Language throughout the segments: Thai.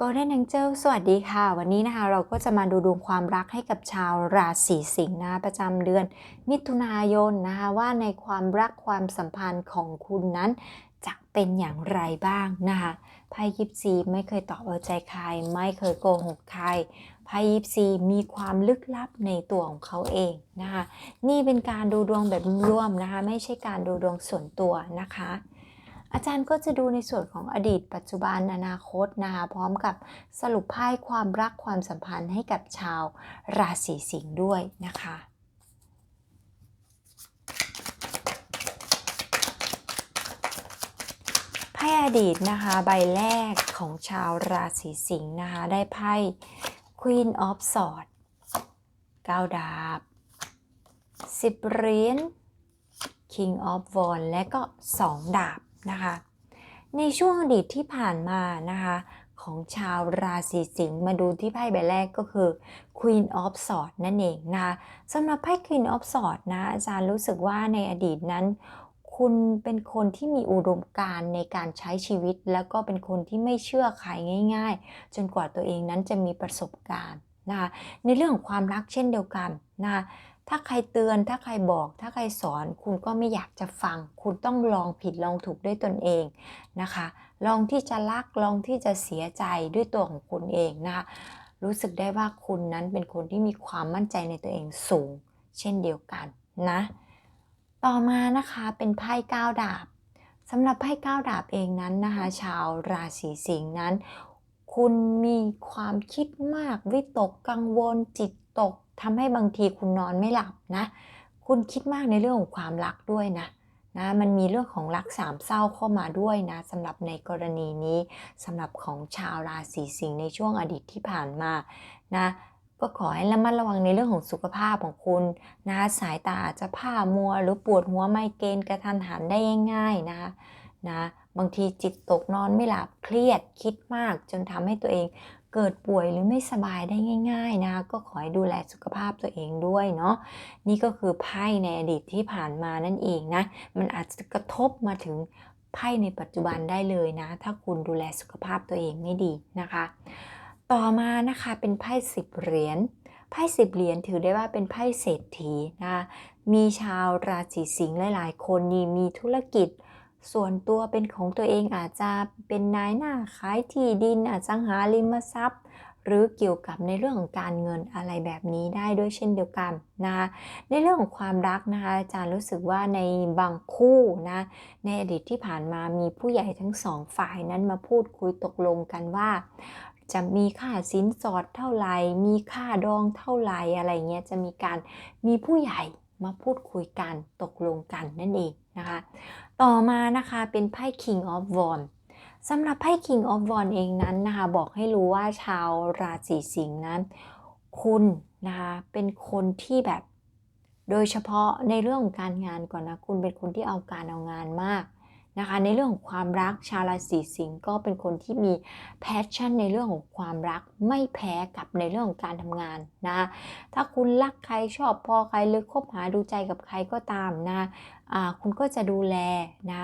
Golden Angel สวัสดีค่ะ วันนี้นะคะเราก็จะมาดูดวงความรักให้กับชาวราศีสิงห์นะประจำเดือนมิถุนายนนะคะว่าในความรักความสัมพันธ์ของคุณนั้นจะเป็นอย่างไรบ้างนะคะไพ่ยิปซีไม่เคยตอบเอาใจใคร ไม่เคยโกหกใครไพ่ยิปซีมีความลึกลับในตัวของเขาเองนะคะนี่เป็นการดูดวงแบบรวมนะคะไม่ใช่การดูดวงส่วนตัวนะคะ อาจารย์ก็จะดูในส่วนของอดีต ปัจจุบันอนาคตนะคะพร้อมกับสรุปไพ่ความรักความสัมพันธ์ให้กับชาวราศีสิงห์ด้วยนะคะไพ่อดีตนะคะใบแรกของชาวราศีสิงห์นะคะได้ไพ่ Queen of Swords 9ดาบ 10เหรียญ King of Wands และก็ 2 ดาบ นะคะ ในช่วงอดีตที่ผ่านมานะคะของชาวราศีสิงห์มาดูที่ไพ่ใบแรกก็คือ Queen of Swords นั่นเองนะคะสำหรับไพ่ Queen of Swords นะอาจารย์รู้สึกว่าในอดีตนั้น คุณเป็นคนที่มีอุดมการณ์ในการใช้ชีวิต แล้วก็เป็นคนที่ไม่เชื่อใครง่าย ๆ จนกว่าตัวเองนั้นจะมีประสบการณ์นะคะในเรื่องของความรักเช่นเดียวกันนะคะ ถ้าใครเตือน ถ้าใครบอก ถ้าใครสอน คุณก็ไม่อยากจะฟัง คุณต้องลองผิดลองถูกด้วยตนเองนะคะ ลองที่จะรัก ลองที่จะเสียใจด้วยตัวของคุณเองนะคะ รู้สึกได้ว่าคุณนั้นเป็นคนที่มีความมั่นใจในตัวเองสูง เช่นเดียวกันนะ ต่อมานะคะเป็นไพ่ก้าวดาบสำหรับไพ่ก้าวดาบเองนั้นนะคะ ชาวราศีสิงห์นั้น คุณมีความคิดมากวิตกกังวลจิตตก ทำให้บางทีคุณนอนไม่หลับนะ คุณคิดมากในเรื่องของความรักด้วยนะนะมันมีเรื่องของรักสามเศร้าเข้ามาด้วยนะสำหรับในกรณีนี้สำหรับของชาวราศีสิงห์ในช่วงอดีตที่ผ่านมานะก็ขอให้ระมัดระวังในเรื่องของสุขภาพของคุณนะสายตาอาจจะผ้ามัวหรือปวดหัวไมเกรนกระทันหันได้ง่ายๆนะคะนะบางทีจิตตกนอนไม่หลับเครียดคิดมากจนทำให้ตัวเอง เกิดป่วยหรือไม่สบายได้ง่าย ๆนะ ก็ขอให้ดูแลสุขภาพตัวเองด้วยเนาะนี่ก็คือไพ่ในอดีตที่ผ่านมานั่นเองนะ มันอาจจะกระทบมาถึงไพ่ในปัจจุบันได้เลยนะ ถ้าคุณดูแลสุขภาพตัวเองไม่ดีนะคะ ต่อมานะคะเป็นไพ่สิบเหรียญไพ่สิบเหรียญถือได้ว่าเป็นไพ่เศรษฐีนะมีชาวราศีสิงห์หลาย ๆ คนนี่มีธุรกิจ ส่วนตัวเป็นของตัวเองอาจจะเป็นนายหน้าขายที่ดินอสังหาริมทรัพย์ หรือเกี่ยวกับในเรื่องของการเงินอะไรแบบนี้ได้ด้วยเช่นเดียวกันนะคะในเรื่องของความรักนะคะอาจารย์รู้สึกว่าในบางคู่นะในอดีตที่ผ่านมามีผู้ใหญ่ทั้งสองฝ่ายนั้นมาพูดคุยตกลงกันว่าจะมีค่าสินสอดเท่าไหร่ มีค่าดองเท่าไหร่อะไรเงี้ย จะมีการมีผู้ใหญ่ มาพูดคุยกันตกลงกันนั่นเองนะคะ ต่อมานะคะเป็นไพ่ King of Wands สำหรับไพ่ King of Wands เองนั้นนะคะ บอกให้รู้ว่าชาวราศีสิงห์นั้น คุณนะคะเป็นคนที่แบบ โดยเฉพาะในเรื่องของการงานก่อนนะ คุณเป็นคนที่เอาการเอางานมาก นะคะในเรื่องของความรักชาวราศีสิงห์ก็เป็นคนที่มีแพชชั่นในเรื่องของความรักไม่แพ้กับในเรื่องของการทำงานนะถ้าคุณรักใครชอบพอใครหรือคบหาดูใจกับใครก็ตามนะอ่าคุณก็จะดูแลนะ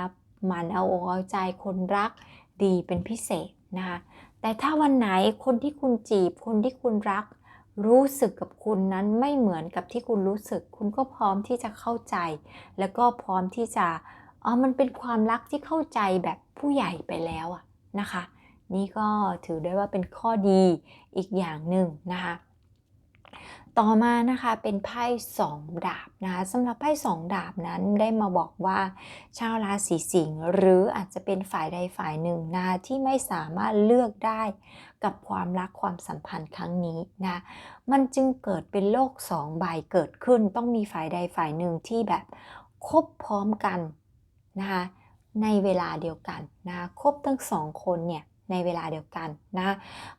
หมันเอาอกเอาใจคนรักดีเป็นพิเศษนะคะแต่ถ้าวันไหนคนที่คุณจีบคนที่คุณรักรู้สึกกับคุณนั้นไม่เหมือนกับที่คุณรู้สึก คุณก็พร้อมที่จะเข้าใจ แล้วก็พร้อมที่จะ อ๋อมันเป็นความรักที่เข้าใจแบบผู้ใหญ่ไปแล้วอะนะคะ นี่ก็ถือได้ว่าเป็นข้อดีอีกอย่างหนึ่งนะคะ ต่อมานะคะเป็นไพ่สองดาบนะคะสำหรับไพ่สองดาบนั้นได้มาบอกว่า ชาวราศีสิงห์หรืออาจจะเป็นฝ่ายใดฝ่ายหนึ่งนะะที่ไม่สามารถเลือกได้กับความรักความสัมพันธ์ครั้งนี้นะ มันจึงเกิดเป็นโลกสองใบเกิดขึ้น ต้องมีฝ่ายใดฝ่ายหนึ่งที่แบบคบพร้อมกัน นะคะในเวลาเดียวกันนะคะคบทั้งสองคนเนี่ยในเวลาเดียวกันนะ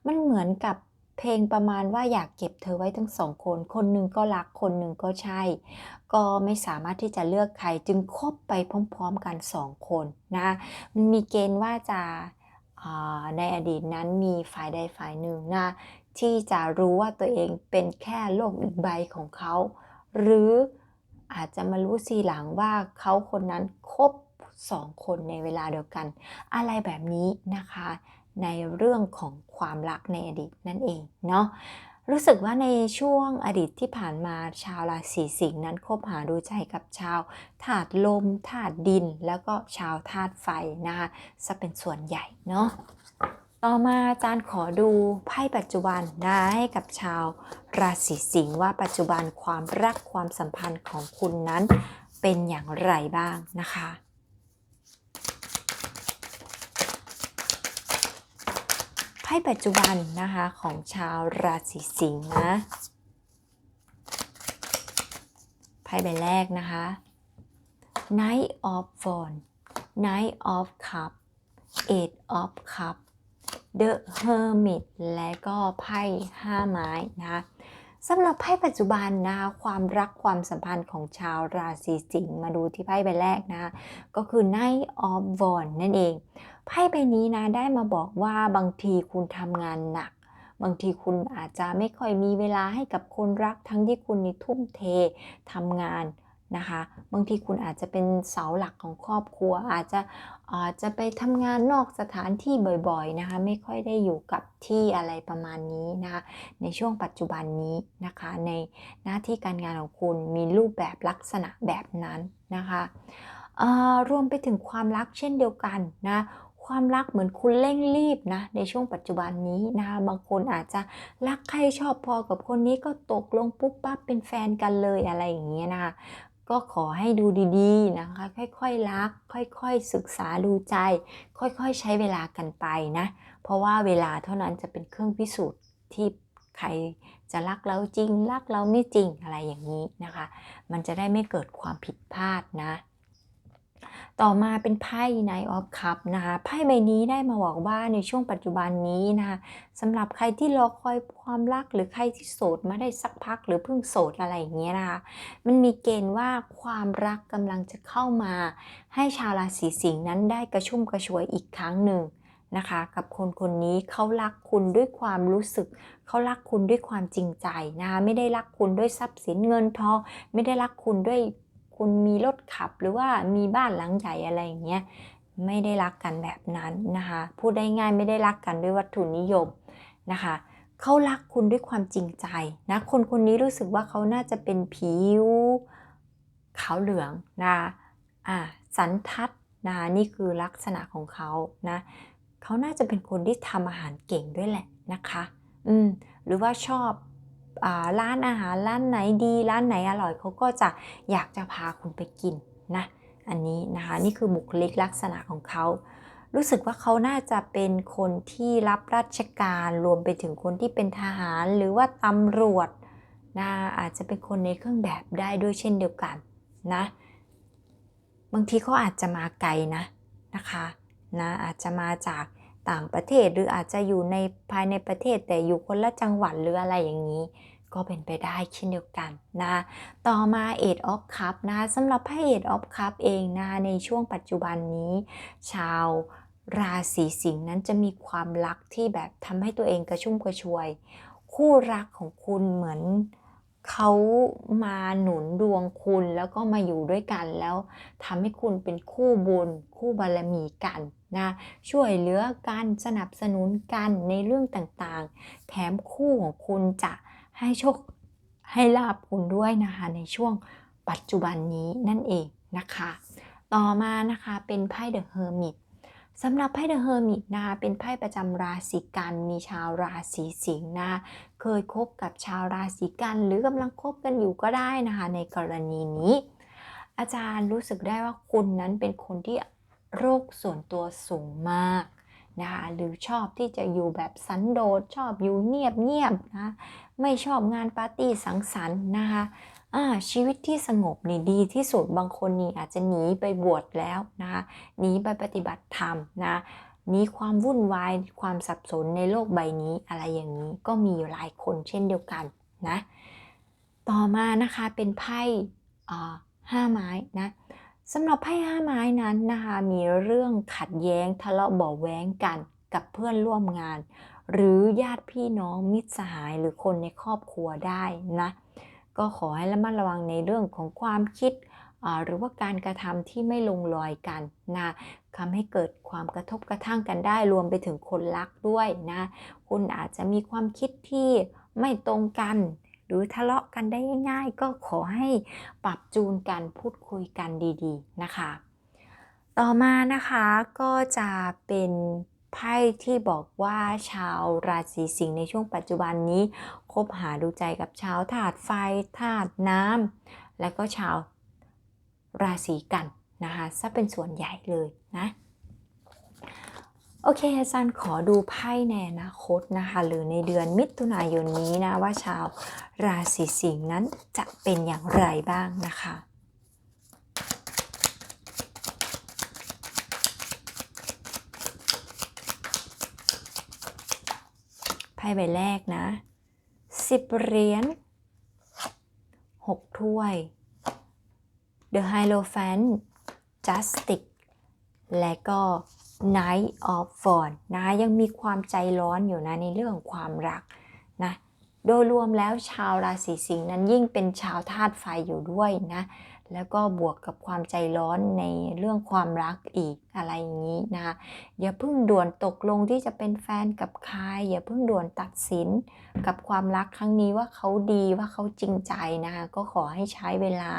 มันเหมือนกับเพลงประมาณว่าอยากเก็บเธอไว้ทั้งสองคน คนหนึ่งก็รักคนหนึ่งก็ใช่ ก็ไม่สามารถที่จะเลือกใครจึงคบไปพร้อมๆกันสองคนนะมันมีเกณฑ์ว่าจะในอดีตนั้นมีฝ่ายใดฝ่ายหนึ่งนะที่จะรู้ว่าตัวเองเป็นแค่โลกอีกใบของเขา หรืออาจจะมารู้ทีหลังว่าเขาคนนั้นคบ สองคนในเวลาเดียวกัน อะไรแบบนี้นะคะ ในเรื่องของความรักในอดีตนั่นเองเนาะรู้สึกว่าในช่วงอดีตที่ผ่านมาชาวราศีสิงห์นั้นคบหาดูใจกับชาวธาตุลมธาตุดิน แล้วก็ชาวธาตุไฟนะคะจะเป็นส่วนใหญ่เนาะต่อมาอาจารย์ขอดูไพ่ปัจจุบันนะให้กับชาวราศีสิงห์ว่าปัจจุบันความรักความสัมพันธ์ของคุณนั้นเป็นอย่างไรบ้างนะคะ ไพ่ปัจจุบันนะคะของชาวราศีสิงห์นะไพ่ใบแรกนะคะ Knight of Wands Knight of Cup Eight of Cup The Hermit และก็ไพ่ห้าไม้นะคะ สำหรับไพ่ปัจจุบันนะคะความรักความสัมพันธ์ของชาวราศีสิงห์มาดูที่ไพ่ใบแรกนะ ก็คือ Knight of Wands นั่นเองไพ่ใบนี้นะได้มาบอกว่าบางทีคุณทำงานหนัก บางทีคุณอาจจะไม่ค่อยมีเวลาให้กับคนรักทั้งที่คุณนี่ทุ่มเททำงาน นะคะ บางทีคุณอาจจะเป็นเสาหลักของครอบครัว อาจจะอาจจะไปทำงานนอกสถานที่บ่อยๆนะคะ ไม่ค่อยได้อยู่กับที่อะไรประมาณนี้นะคะ ในช่วงปัจจุบันนี้นะคะ ในหน้าที่การงานของคุณมีรูปแบบลักษณะแบบนั้นนะคะรวมไปถึงความรักเช่นเดียวกันนะความรักเหมือนคุณเร่งรีบนะในช่วงปัจจุบันนี้นะคะบางคนอาจจะรักใครชอบพอกับคนนี้ก็ตกลงปุ๊บปั๊บเป็นแฟนกันเลยอะไรอย่างเงี้ยนะคะ ก็ขอให้ดูดีๆนะคะ ค่อยๆรัก ค่อยๆศึกษาดูใจ ค่อยๆใช้เวลากันไปนะ เพราะว่าเวลาเท่านั้นจะเป็นเครื่องพิสูจน์ที่ใครจะรักเราจริง รักเราไม่จริงอะไรอย่างนี้นะคะ มันจะได้ไม่เกิดความผิดพลาดนะ ต่อมาเป็นไพ่ Knight of Cup นะคะไพ่ใบนี้ได้มาบอกว่าในช่วงปัจจุบันนี้นะคะสำหรับใครที่รอคอยความรักหรือใครที่โสดมาได้สักพักหรือเพิ่งโสดอะไรอย่างเงี้ยนะคะมันมีเกณฑ์ว่าความรักกำลังจะเข้ามา ให้ชาวราศีสิงห์นั้นได้กระชุ่มกระชวยอีกครั้งหนึ่งนะคะกับคนคนนี้เขารักคุณด้วยความรู้สึก เขารักคุณด้วยความจริงใจนะคะไม่ได้รักคุณด้วยทรัพย์สินเงินทองไม่ได้รักคุณด้วย คุณมีรถขับหรือว่ามีบ้านหลังใหญ่อะไรอย่างเงี้ยไม่ได้รักกันแบบนั้นนะคะพูดได้ง่ายไม่ได้รักกันด้วยวัตถุนิยมนะคะเขารักคุณด้วยความจริงใจนะคนคนนี้รู้สึกว่าเขาน่าจะเป็นผิวขาวเหลืองนะอ่าสันทัดนะนี่คือลักษณะของเขานะเขาน่าจะเป็นคนที่ทำอาหารเก่งด้วยแหละนะคะ อืมหรือว่าชอบ ร้านอาหารร้านไหนดีร้านไหนอร่อยเขาก็จะอยากจะพาคุณไปกินนะอันนี้นะคะนี่คือบุคลิกลักษณะของเขารู้สึกว่าเขาน่าจะเป็นคนที่รับราชการรวมไปถึงคนที่เป็นทหารหรือว่าตำรวจนะอาจจะเป็นคนในเครื่องแบบได้ด้วยเช่นเดียวกันนะบางทีเขาอาจจะมาไกลนะนะคะนะอาจจะมาจาก ต่างประเทศหรืออาจจะอยู่ในภายในประเทศแต่อยู่คนละจังหวัดหรืออะไรอย่างนี้ ก็เป็นไปได้เช่นเดียวกันนะต่อมาเอ็ดออฟคัพนะสำหรับไพ่เอ็ดออฟคัพเองนะในช่วงปัจจุบันนี้ ชาวราศีสิงห์นั้นจะมีความรักที่แบบทำให้ตัวเองกระชุ่มกระชวย คู่รักของคุณเหมือนเขามาหนุนดวงคุณแล้วก็มาอยู่ด้วยกันแล้วทำให้คุณเป็นคู่บุญคู่บารมีกัน นะช่วยเหลือกันสนับสนุนกันในเรื่องต่างๆ แถมคู่ของคุณจะให้โชคให้ลาบคุณด้วยนะคะในช่วงปัจจุบันนี้นั่นเองนะคะ ต่อมานะคะเป็นไพ่เดอะเฮอร์มิตสำหรับไพ่เดอะเฮอร์มิตนะคะเป็นไพ่ประจำราศีกันมีชาวราศีสิงห์นะเคยคบกับชาวราศีกันหรือกำลังคบกันอยู่ก็ได้นะคะ ในกรณีนี้ อาจารย์รู้สึกได้ว่าคุณนั้นเป็นคนที่ โรคส่วนตัวสูงมากนะคะหรือชอบที่จะอยู่แบบสันโดษชอบอยู่เงียบเงียบนะไม่ชอบงานปาร์ตี้สังสรรค์นะคะชีวิตที่สงบนี่ดีที่สุดบางคนนี่อาจจะหนีไปบวชแล้วนะคะหนีไปปฏิบัติธรรมนะหนีความวุ่นวายความสับสนในโลกใบนี้อะไรอย่างนี้ก็มีหลายคนเช่นเดียวกันนะต่อมานะคะเป็นไพ่ห้าไม้นะ สำหรับไพ่ห้าไม้นั้นนะคะมีเรื่องขัดแย้งทะเลาะเบาแว้งกันกับเพื่อนร่วมงาน หรือญาติพี่น้องมิตรสหายหรือคนในครอบครัวได้นะ ก็ขอให้ระมัดระวังในเรื่องของความคิด หรือว่าการกระทำที่ไม่ลงรอยกันนะทำให้เกิดความกระทบกระทั่งกันได้รวมไปถึงคนรักด้วยนะ คุณอาจจะมีความคิดที่ไม่ตรงกัน หรือทะเลาะกันได้ง่าย ๆ ก็ขอให้ปรับจูนกันพูดคุยกันดีๆนะคะ ต่อมานะคะก็จะเป็นไพ่ที่บอกว่าชาวราศีสิงห์ในช่วงปัจจุบันนี้ คบหาดูใจกับชาวธาตุไฟธาตุน้ำและก็ชาวราศีกันนะคะซะเป็นส่วนใหญ่เลยนะ โอเค อาจารย์ขอดูไพ่ในอนาคตนะคะ หรือในเดือนมิถุนายนนี้นะ ว่าชาวราศีสิงห์นั้นจะเป็นอย่างไรบ้างนะคะไพ่ใบแรกนะสิบเหรียญหกถ้วย The Hierophant Justice และก็ Knight of Wands นะยังมีความใจร้อนอยู่นะในเรื่องความรักนะโดยรวมแล้วชาวราศีสิงห์นั้นยิ่งเป็นชาวธาตุไฟอยู่ด้วยนะ แล้วก็บวกกับความใจร้อนในเรื่องความรักอีกอะไรอย่างนี้นะคะอย่าเพิ่งด่วนตกลงที่จะเป็นแฟนกับใครอย่าเพิ่งด่วนตัดสินกับความรักครั้งนี้ว่าเขาดีว่าเขาจริงใจนะคะก็ขอให้ใช้เวลา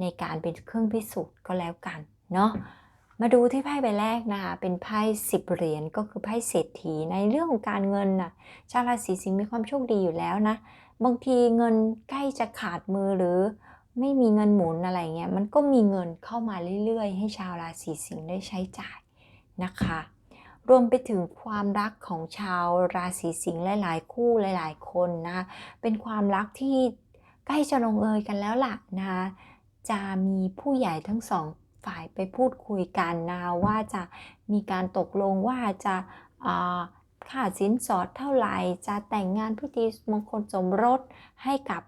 ในการเป็นเครื่องพิสูจน์ก็แล้วกันเนาะ มาดูที่ไพ่ใบแรกนะคะเป็นไพ่สิบเหรียญก็คือไพ่เศรษฐีในเรื่องของการเงินน่ะชาวราศีสิงห์มีความโชคดีอยู่แล้วนะ บางทีเงินใกล้จะขาดมือหรือไม่มีเงินหมุนอะไรเงี้ยมันก็มีเงินเข้ามาเรื่อยๆ ให้ชาวราศีสิงห์ได้ใช้จ่ายนะคะ รวมไปถึงความรักของชาวราศีสิงห์หลายๆ คู่หลาย ๆ คนนะคะเป็นความรักที่ใกล้จะลงเอยกันแล้วล่ะนะคะจะมีผู้ใหญ่ทั้งสอง ฝ่ายไปพูดคุยกันนะว่าจะมีการตกลงว่าจะค่าสินสอดเท่าไหร่จะแต่งงานพิธีมงคลสมรสให้กับ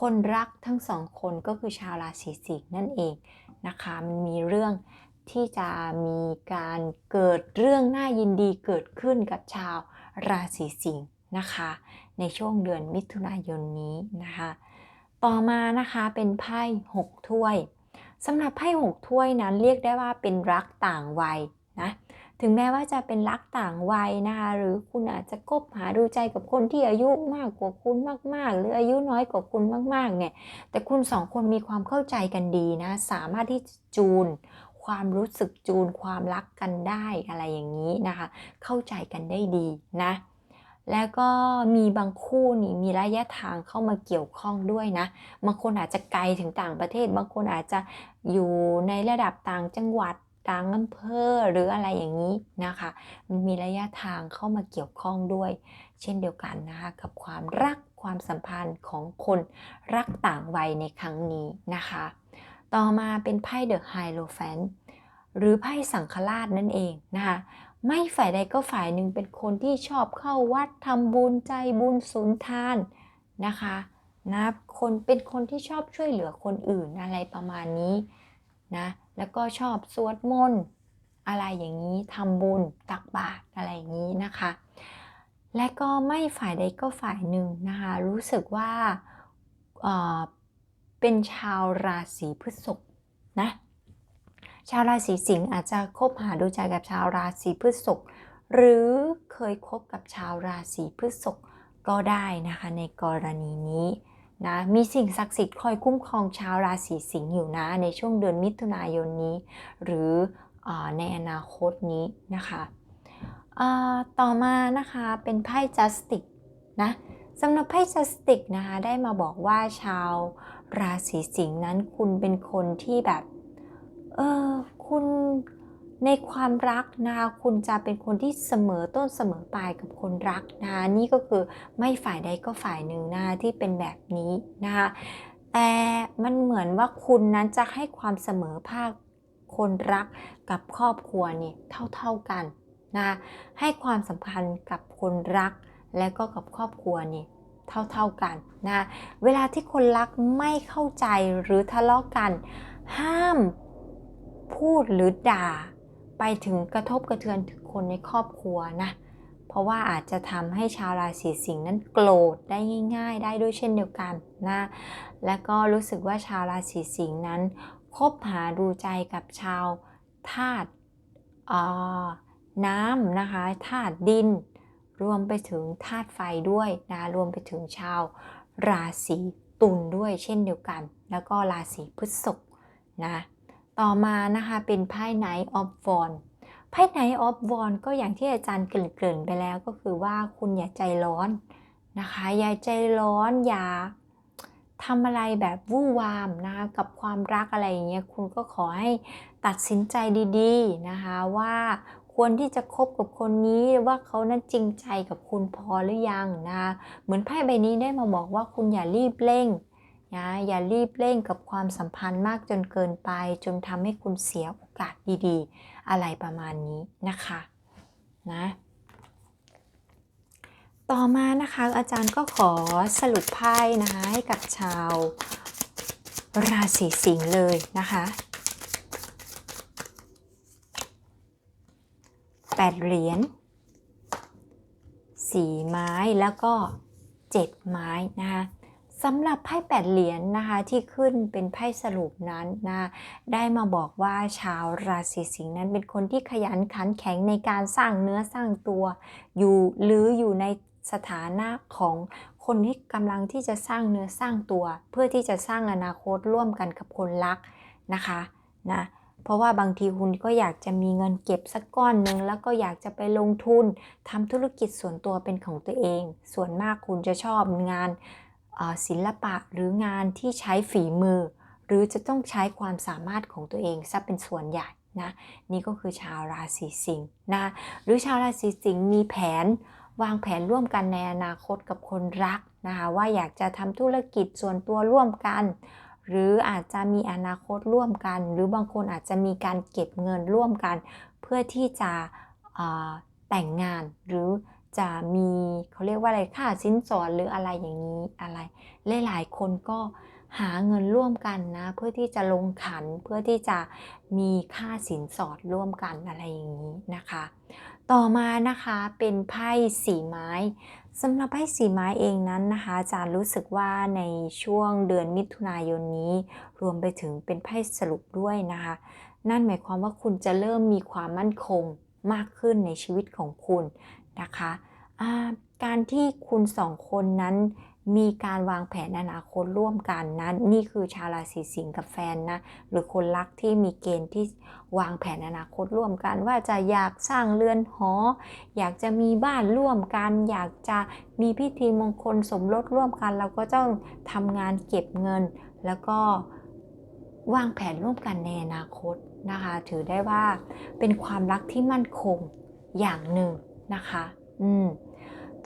คนรักทั้งสองคนก็คือชาวราศีสิงห์นั่นเองนะคะมันมีเรื่องที่จะมีการเกิดเรื่องน่ายินดีเกิดขึ้นกับชาวราศีสิงห์นะคะ ในช่วงเดือนมิถุนายนนี้นะคะ ต่อมานะคะเป็นไพ่หกถ้วย สำหรับไพ่หกถ้วยนั้นเรียกได้ว่าเป็นรักต่างวัยนะถึงแม้ว่าจะเป็นรักต่างวัยนะคะหรือคุณอาจจะคบหาดูใจกับคนที่อายุมากกว่าคุณมาก ๆ หรืออายุน้อยกว่าคุณมากๆเนี่ยแต่คุณสองคนมีความเข้าใจกันดีนะสามารถที่จะจูน ความรู้สึกจูนความรักกันได้อะไรอย่างนี้นะคะ เข้าใจกันได้ดีนะ แล้วก็มีบางคู่นี่มีระยะทางเข้ามาเกี่ยวข้องด้วยนะ บางคนอาจจะไกลถึงต่างประเทศ บางคนอาจจะอยู่ในระดับต่างจังหวัดต่างอำเภอหรืออะไรอย่างนี้นะคะ มันมีระยะทางเข้ามาเกี่ยวข้องด้วย เช่นเดียวกันนะคะกับความรักความสัมพันธ์ของคนรักต่างวัยในครั้งนี้นะคะ ต่อมาเป็นไพ่เดอะไฮโลแฟนหรือไพ่สังฆราชนั่นเองนะคะ ไม่ฝ่ายใดก็ฝ่ายหนึ่งเป็นคนที่ชอบเข้าวัดทำบุญใจบุญสุนทานนะคะนะคนเป็นคนที่ชอบช่วยเหลือคนอื่นอะไรประมาณนี้นะแล้วก็ชอบสวดมนต์อะไรอย่างนี้ทำบุญตักบาตรอะไรอย่างนี้นะคะ และก็ไม่ฝ่ายใดก็ฝ่ายหนึ่งนะคะรู้สึกว่าเเป็นชาวราศีพฤษภนะ ชาวราศีสิงห์อาจจะคบหาดูใจกับชาวราศีพฤษภหรือเคยคบกับชาวราศีพฤษภก็ได้นะคะในกรณีนี้นะมีสิ่งศักดิ์สิทธิ์คอยคุ้มครองชาวราศีสิงห์อยู่นะในช่วงเดือนมิถุนายนนี้ หรืออในอนาคตนี้นะคะต่อมานะคะเป็นไพ่จัสติกนะสำหรับไพ่จัสติกนะคะได้มาบอกว่าชาวราศีสิงห์นั้นคุณเป็นคนที่แบบ เออคุณในความรักนะคะคุณจะเป็นคนที่เสมอต้นเสมอปลายกับคนรักนะคะนี่ก็คือไม่ฝ่ายใดก็ฝ่ายหนึ่งนะคะที่เป็นแบบนี้นะคะแต่มันเหมือนว่าคุณนั้นจะให้ความเสมอภาคคนรักกับครอบครัวนี่เท่าๆกันนะให้ความสำคัญกับคนรักและก็กับครอบครัวนี่เท่าๆกันนะเวลาที่คนรักไม่เข้าใจหรือทะเลาะกัน ห้าม พูดหรือด่า ไปถึงกระทบกระเทือนถึงคนในครอบครัวนะ เพราะว่าอาจจะทำให้ชาวราศีสิงห์นั้นโกรธได้ง่าย ๆ ได้ด้วยเช่นเดียวกันนะ และก็รู้สึกว่าชาวราศีสิงห์นั้น คบหาดูใจกับชาวธาตุน้ำนะคะธาตุดิน รวมไปถึงธาตุไฟด้วยนะคะรวมไปถึงชาวราศีตุลด้วยเช่นเดียวกัน แล้วก็ราศีพฤษภนะ ต่อมานะคะเป็นไพ่ไนท์ออฟวอนไพ่ไนท์ออฟวอนก็อย่างที่อาจารย์เกริ่นๆไปแล้วก็คือว่าคุณอย่าใจร้อนนะคะอย่าใจร้อนอย่าทำอะไรแบบวู่วามนะคะกับความรักอะไรอย่างเงี้ยคุณก็ขอให้ตัดสินใจดีๆนะคะว่าควรที่จะคบกับคนนี้ว่าเขานั้นจริงใจกับคุณพอหรือยังนะคะเหมือนไพ่ใบนี้ได้มาบอกว่าคุณอย่ารีบเร่ง นะอย่ารีบเร่งกับความสัมพันธ์มากจนเกินไป จนทำให้คุณเสียโอกาสดีๆ อะไรประมาณนี้นะคะนะต่อมานะคะอาจารย์ก็ขอสรุปไพ่นะคะให้กับชาวราศีสิงห์เลยนะคะแปดเหรียญสีไม้แล้วก็เจ็ดไม้นะคะ สำหรับไพ่แปดเหรียญนนะคะที่ขึ้นเป็นไพ่สรุปนั้นนะได้มาบอกว่าชาวราศีสิงห์นั้นเป็นคนที่ขยันขันแข็งในการสร้างเนื้อสร้างตัว อยู่หรืออยู่ในสถานะของคนที่กำลังที่จะสร้างเนื้อสร้างตัว เพื่อที่จะสร้างอนาคตร่วมกันกับคนรักนะคะนะเพราะว่าบางทีคุณก็อยากจะมีเงินเก็บสักก้อนหนึ่งแล้วก็อยากจะไปลงทุนทำธุรกิจส่วนตัวเป็นของตัวเอง ส่วนมากคุณจะชอบงาน ศิลปะหรืองานที่ใช้ฝีมือ หรือจะต้องใช้ความสามารถของตัวเองซะเป็นส่วนใหญ่นะนี่ก็คือชาวราศีสิงห์นะหรือชาวราศีสิงห์มีแผนวางแผนร่วมกันในอนาคตกับคนรักนะคะว่าอยากจะทำธุรกิจส่วนตัวร่วมกัน หรืออาจจะมีอนาคตร่วมกัน หรือบางคนอาจจะมีการเก็บเงินร่วมกัน เพื่อที่จะแต่งงานหรือ จะมีเขาเรียกว่าอะไรค่าสินสอดหรืออะไรอย่างนี้อะไร หลายๆคนก็หาเงินร่วมกันนะ เพื่อที่จะลงขันเพื่อที่จะมีค่าสินสอดร่วมกันอะไรอย่างนี้นะคะ ต่อมานะคะเป็นไพ่สีไม้สำหรับไพ่สีไม้เองนั้นนะคะอาจารย์รู้สึกว่าในช่วงเดือนมิถุนายนนี้ รวมไปถึงเป็นไพ่สรุปด้วยนะคะ นั่นหมายความว่าคุณจะเริ่มมีความมั่นคงมากขึ้นในชีวิตของคุณนะคะ การที่คุณสองคนนั้นมีการวางแผนอนาคตร่วมกันนะนี่คือชาวราศีสิงห์กับแฟนนะหรือคนรักที่มีเกณฑ์ที่วางแผนอนาคตร่วมกัน ว่าจะอยากสร้างเรือนหอ อยากจะมีบ้านร่วมกัน อยากจะมีพิธีมงคลสมรสร่วมกัน เราก็ต้องทำงานเก็บเงิน แล้วก็วางแผนร่วมกันในอนาคตนะคะ ถือได้ว่าเป็นความรักที่มั่นคงอย่างหนึ่งนะคะ อืม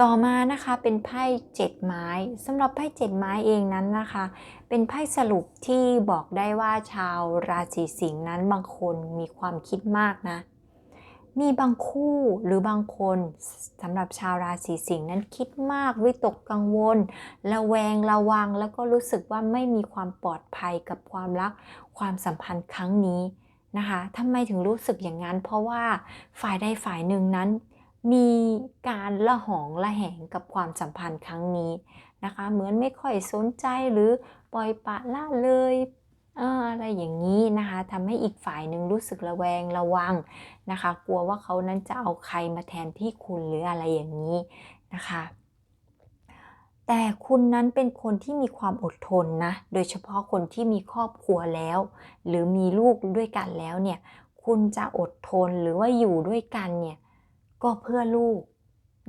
ต่อมานะคะเป็นไพ่เจ็ดไม้สำหรับไพ่เจ็ดไม้เองนั้นนะคะ เป็นไพ่สรุปที่บอกได้ว่าชาวราศีสิงห์นั้นบางคนมีความคิดมากนะ มีบางคู่หรือบางคนสำหรับชาวราศีสิงห์นั้นคิดมากวิตกกังวล ระแวงระวังแล้วก็รู้สึกว่าไม่มีความปลอดภัยกับความรักความสัมพันธ์ครั้งนี้นะคะทำไมถึงรู้สึกอย่างนั้น เพราะว่าฝ่ายใดฝ่ายหนึ่งนั้น มีการละหองละแหงกับความสัมพันธ์ครั้งนี้นะคะ เหมือนไม่ค่อยสนใจหรือปล่อยปะละเลยอะไรอย่างนี้นะคะทำให้อีกฝ่ายหนึ่งรู้สึกระแวงระวังนะคะ กลัวว่าเขานั้นจะเอาใครมาแทนที่คุณหรืออะไรอย่างนี้นะคะ แต่คุณนั้นเป็นคนที่มีความอดทนนะ โดยเฉพาะคนที่มีครอบครัวแล้ว หรือมีลูกด้วยกันแล้วเนี่ย คุณจะอดทนหรือว่าอยู่ด้วยกันเนี่ย ก็เพื่อลูก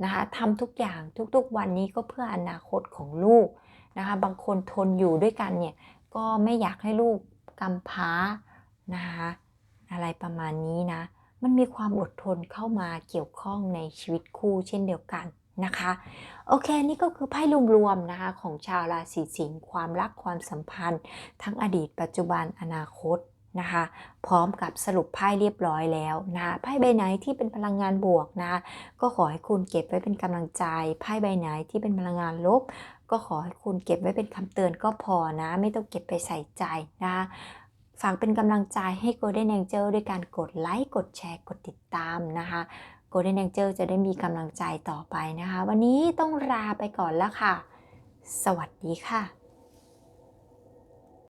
นะคะทำทุกอย่างทุกๆวันนี้ก็เพื่ออนาคตของลูกนะคะบางคนทนอยู่ด้วยกันเนี่ยก็ไม่อยากให้ลูกกำพร้านะคะอะไรประมาณนี้นะมันมีความอดทนเข้ามาเกี่ยวข้องในชีวิตคู่เช่นเดียวกันนะคะโอเคนี่ก็คือไพ่รวมๆนะคะของชาวราศีสิงห์ความรักความสัมพันธ์ ทั้งอดีตปัจจุบันอนาคต นะคะพร้อมกับสรุปไพ่เรียบร้อยแล้วนะไพ่ใบไหนที่เป็นพลังงานบวกนะก็ขอให้คุณเก็บไว้เป็นกำลังใจไพ่ใบไหนที่เป็นพลังงานลบ ก็ขอให้คุณเก็บไว้เป็นคำเตือนก็พอนะ ไม่ต้องเก็บไปใส่ใจนะฝากเป็นกำลังใจให้ Golden Angel ด้วยการกดไลค์กดแชร์กดติดตามนะคะ Golden Angel จะได้มีกำลังใจต่อไปนะคะ วันนี้ต้องลาไปก่อนแล้วค่ะ สวัสดีค่ะ